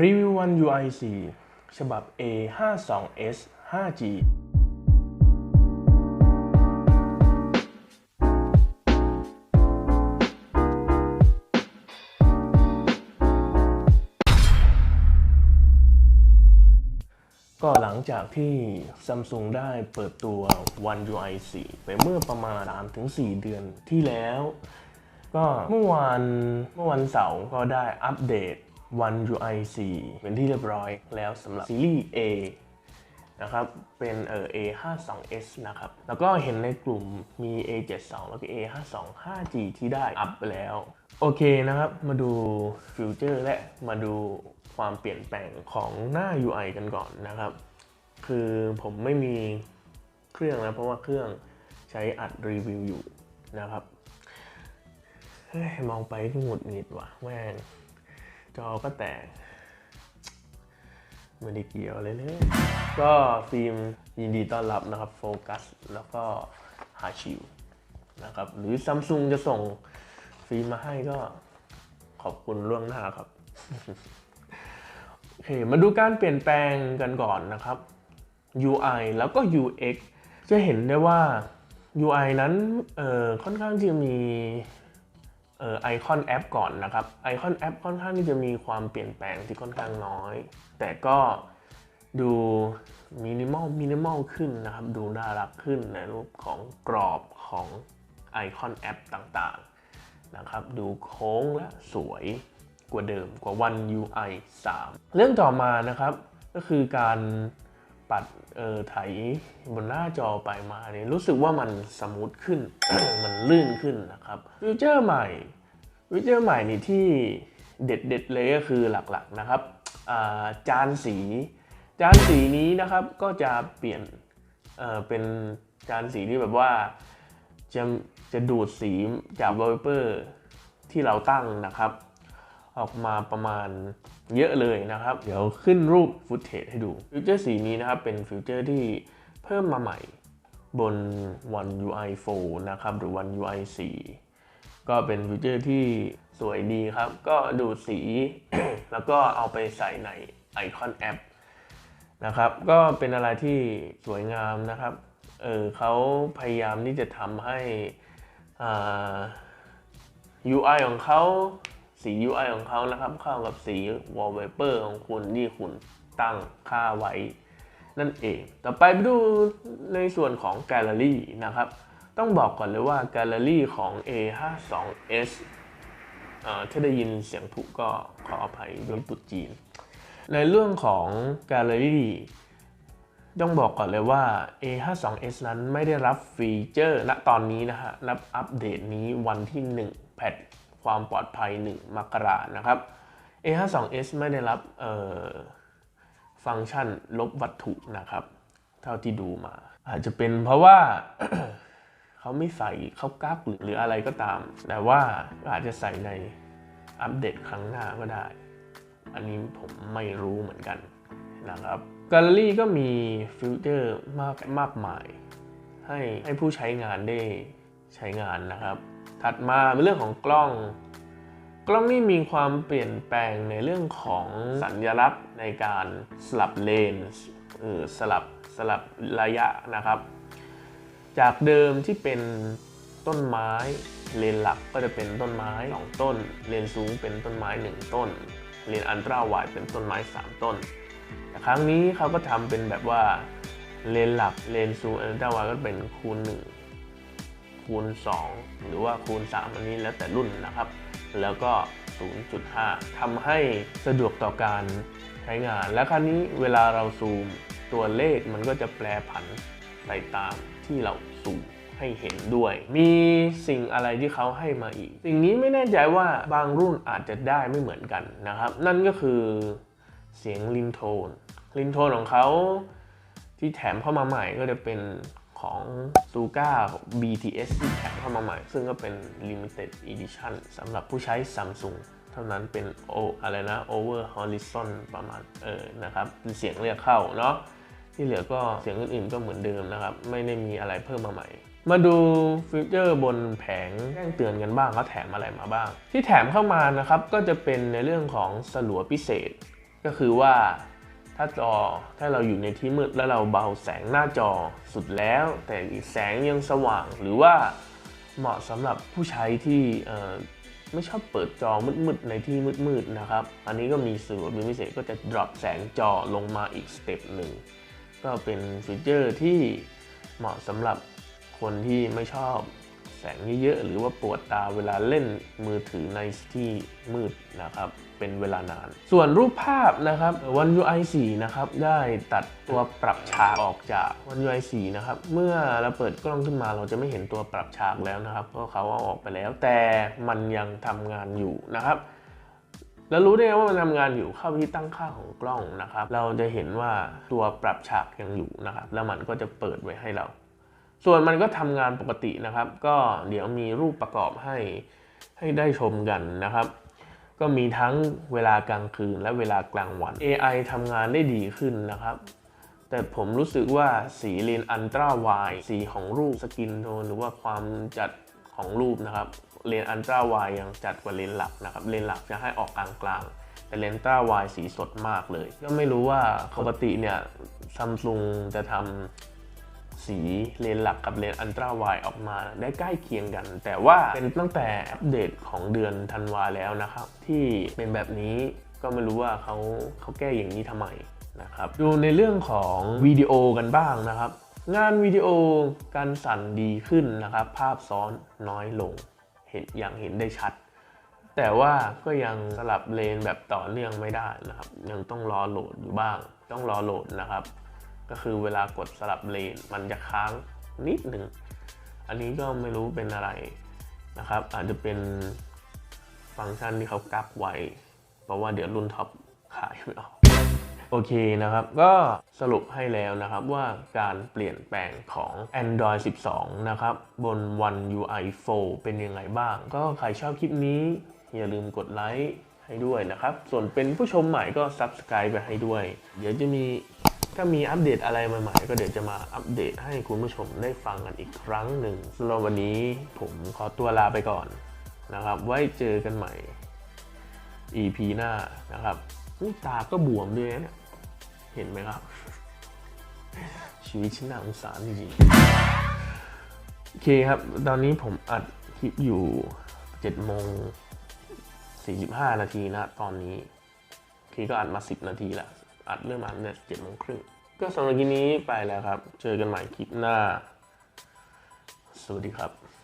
รีวิววัน UI 4ฉบับ A52s 5G ก็หลังจากที่ Samsung ได้เปิดตัว One UI 4 ไปเมื่อประมาณ 3-4 เดือนที่แล้ว ก็เมื่อวานเมื่อวันเสาร์ก็ได้อัปเดต One UI 4 เป็นที่เรียบร้อยแล้วสำหรับซีรีส์ A นะครับ เป็นเออ A52s นะครับ แล้วก็เห็นในกลุ่มมี A72 แล้วก็ A52 5G ที่ได้อัพแล้ว โอเคนะครับ มาดูฟิวเจอร์และมาดูความเปลี่ยนแปลงของหน้า UI กันก่อนนะครับ คือผมไม่มีเครื่องนะ เพราะว่าเครื่องใช้อัดรีวิวอยู่นะครับเฮ้ยมองไปก็หงุดหงิดว่ะแม่ง จอก็แตกไม่ได้เกี่ยวเลยเลย ก็ฟิล์มยินดีต้อนรับนะครับโฟกัสแล้วก็ฮาชิวนะครับ หรือซัมซุงจะส่งฟิล์มมาให้ก็ขอบคุณล่วงหน้าครับ โอเค มาดูการเปลี่ยนแปลงกันก่อนนะครับ UI แล้วก็ UX จะเห็นได้ว่า UI นั้นค่อนข้างที่จะมี ไอคอนแอปก่อนนะครับไอคอนแอปค่อนข้างที่จะมีความเปลี่ยนแปลงที่ค่อนข้างน้อย แต่ก็ดูมินิมอลมินิมอลขึ้นนะครับ ดูน่ารักขึ้นในรูปของกรอบของไอคอนแอปต่างๆนะครับดูโค้งและสวยกว่าเดิมกว่า One UI 3 เรื่องต่อมานะครับก็คือการ ปัดเออไถบนหน้าจอไปมาเนี่ยรู้สึกว่ามันสมูทขึ้น มันลื่นขึ้นนะครับฟิวเจอร์ใหม่ฟิวเจอร์ใหม่นี่ที่เด็ดเด็ดๆเลยก็คือหลักๆนะครับจานสี จานสีนี้นะครับก็จะเปลี่ยนเเป็นจานสีที่แบบว่าจะจะดูดสีจากวอลเปอร์ที่เราตั้งนะครับ ออกมาประมาณเยอะเลยนะครับ เดี๋ยวขึ้นรูปฟุตเทจให้ดู ฟิวเจอร์สีนี้นะครับ เป็นฟิวเจอร์ที่เพิ่มมาใหม่บน One UI 4 นะครับ หรือ One UI 4 ก็เป็นฟิวเจอร์ที่สวยดีครับ ก็ดูดสี แล้วก็เอาไปใส่ในไอคอนแอปนะครับ ก็เป็นอะไรที่สวยงามนะครับ เออเขาพยายามที่จะทำให้อ่า UI ของเขา สี UI ของเขานะครับเข้ากับสี wallpaper ของคุณที่คุณตั้งค่าไว้ นั่นเอง ต่อไปไปดูในส่วนของแกลเลอรี่นะครับ ต้องบอกก่อนเลยว่าแกลเลอรี่ของ A52s เอ่อถ้าได้ยินเสียงผุก็ขออภัยด้วยตุดจีน ในเรื่องของแกลเลอรี่ต้องบอกก่อนเลยว่า A52s นั้นไม่ได้รับฟีเจอร์ณตอนนี้นะฮะ รับอัปเดตนี้วันที่ 1 แพท ความปลอดภัย 1 มกรานะครับ A52s ไม่ได้รับฟังก์ชันลบวัตถุนะครับ เท่าที่ดูมา อาจจะเป็นเพราะว่าเขาไม่ใส่เข้ากักหรือหรืออะไรก็ตาม แต่ว่าอาจจะใส่ในอัปเดตครั้งหน้าก็ได้ อันนี้ผมไม่รู้เหมือนกันนะครับแกลเลอรี่ก็มีฟิวเจอร์มากมากมายให้ให้ผู้ใช้งานได้ใช้งานนะครับ ถัดมาเป็นเรื่องของกล้อง กล้องนี่มีความเปลี่ยนแปลงในเรื่องของสัญลักษณ์ในการสลับเลนส์เออสลับสลับระยะนะครับ จากเดิมที่เป็นต้นไม้เลนหลักก็จะเป็นต้นไม้สองต้น เลนสูงเป็นต้นไม้หนึ่งต้น เลนอันตราไวด์เป็นต้นไม้สามต้นแต่ครั้งนี้เขาก็ทำเป็นแบบว่าเลนหลักเลนซูมอันตราไวด์ก็เป็นคูณ1 คูณ 2 หรือว่าคูณ 3 อันนี้แล้วแต่รุ่นนะครับ แล้วก็ 0.5ทำให้สะดวกต่อการใช้งาน และครั้นี้เวลาเราซูมตัวเลขมันก็จะแปลผันไปตามที่เราซูมให้เห็นด้วย มีสิ่งอะไรที่เขาให้มาอีก สิ่งนี้ไม่แน่ใจว่าบางรุ่นอาจจะได้ไม่เหมือนกันนะครับ นั่นก็คือเสียงลินโทนลินโทนของเขาที่แถมเข้ามาใหม่ก็จะเป็น ของ s u g a BTS ที่แถมเข้ามาใหม่ ซึ่งก็เป็น Limited Edition สำหรับผู้ใช้ Samsung เท่านั้นเป็นโออะไรนะ Over Horizon ประมาณเออนะครับเป็นเสียงเรียกเข้าเนาะที่เหลือก็เสียงอื่นๆก็เหมือนเดิมนะครับ ไม่ได้มีอะไรเพิ่มมาใหม่ มาดูฟีเจอร์บนแผงแจ้งเตือนกันบ้างเขาแถมอะไรมาบ้าง ที่แถมเข้ามานะครับก็จะเป็นในเรื่องของสลัวพิเศษ ก็คือว่า ถ้าจอถ้าเราอยู่ในที่มืดแล้วเราเบาแสงหน้าจอสุดแล้ว แต่แสงยังสว่างหรือว่าเหมาะสำหรับผู้ใช้ที่ไม่ชอบเปิดจอมืดๆในที่มืดๆนะครับ อันนี้ก็มีส่วนเป็นพิเศษก็จะ drop แสงจอลงมาอีกสเต็ปหนึ่ง ก็เป็นฟีเจอร์ที่เหมาะสำหรับคนที่ไม่ชอบแสงเยอะๆหรือว่าปวดตาเวลาเล่นมือถือในที่มืดนะครับ เป็นเวลานาน ส่วนรูปภาพนะครับ One UI 4นะครับได้ตัดตัวปรับฉากออกจาก One UI 4นะครับเมื่อเราเปิดกล้องขึ้นมาเราจะไม่เห็นตัวปรับฉากแล้วนะครับเพราะเขาเอาออกไปแล้ว แต่มันยังทำงานอยู่นะครับแล้วรู้ได้ไงว่ามันทำงานอยู่เข้าไปที่ตั้งค่าของกล้องนะครับ เราจะเห็นว่าตัวปรับฉากยังอยู่นะครับ แล้วมันก็จะเปิดไว้ให้เรา ส่วนมันก็ทำงานปกตินะครับ ก็เดี๋ยวมีรูปประกอบให้ให้ได้ชมกันนะครับ ก็มีทั้งเวลากลางคืนและเวลากลางวัน AI ทำงานได้ดีขึ้นนะครับ แต่ผมรู้สึกว่าสีเลนอันตราไวสีของรูปสกินโทนหรือว่าความจัดของรูปนะครับเลนอันตราไวยังจัดกว่าเลนหลักนะครับเลนหลักจะให้ออกกลางกลางแต่เลนอันตราไวสีสดมากเลย ก็ไม่รู้ว่าปกติเนี่ยซัมซุงจะทำ สีเลนหลักกับเลนอันตราไวออกมาได้ใกล้เคียงกัน แต่ว่าเป็นตั้งแต่อัปเดตของเดือนธันวาแล้วนะครับ ที่เป็นแบบนี้ก็ไม่รู้ว่าเขาเขาแก้อย่างนี้ทำไมนะครับ ดูในเรื่องของวิดีโอกันบ้างนะครับ งานวิดีโอการสั่นดีขึ้นนะครับ ภาพซ้อนน้อยลง เห็นอย่างเห็นได้ชัด แต่ว่าก็ยังสลับเลนแบบต่อเนื่องไม่ได้นะครับ ยังต้องรอโหลดอยู่บ้าง ต้องรอโหลดนะครับ ก็คือเวลากดสลับเลน มันจะค้างนิดหนึ่ง อันนี้ก็ไม่รู้เป็นอะไรนะครับ อาจจะเป็นฟังก์ชันที่เขากักไว้ เพราะว่าเดี๋ยวรุ่นท็อปขายไม่ออกโอเคนะครับ ก็สรุปให้แล้วนะครับว่าการเปลี่ยนแปลงของ Android 12 นะครับ บน One UI 4 เป็นยังไงบ้าง ก็ใครชอบคลิปนี้ อย่าลืมกดไลค์ให้ด้วยนะครับ ส่วนเป็นผู้ชมใหม่ก็ Subscribe ไปให้ด้วย เดี๋ยวจะมี ถ้ามีอัปเดตอะไรใหม่ๆ ก็เดี๋ยวจะมาอัปเดตให้คุณผู้ชมได้ฟังกันอีกครั้งหนึ่งสำหรับวันนี้ผมขอตัวลาไปก่อนนะครับ ไว้เจอกันใหม่ EP หน้านะครับนี่ตาก็บวมด้วยนะเนี่ยเห็นไหมครับ ชีวิตฉันน่าสงสารจริงๆโอเคครับ ตอนนี้ผมอัดคลิปอยู่7โมง45 นาทีนะตอนนี้โอเคก็อัดมา 10 นาทีละ อัดเริ่มอัดเนี่ยเจ็ดโมงครึ่งก็สำหรับคลิปนี้ไปแล้วครับ เจอกันใหม่คลิปหน้า สวัสดีครับ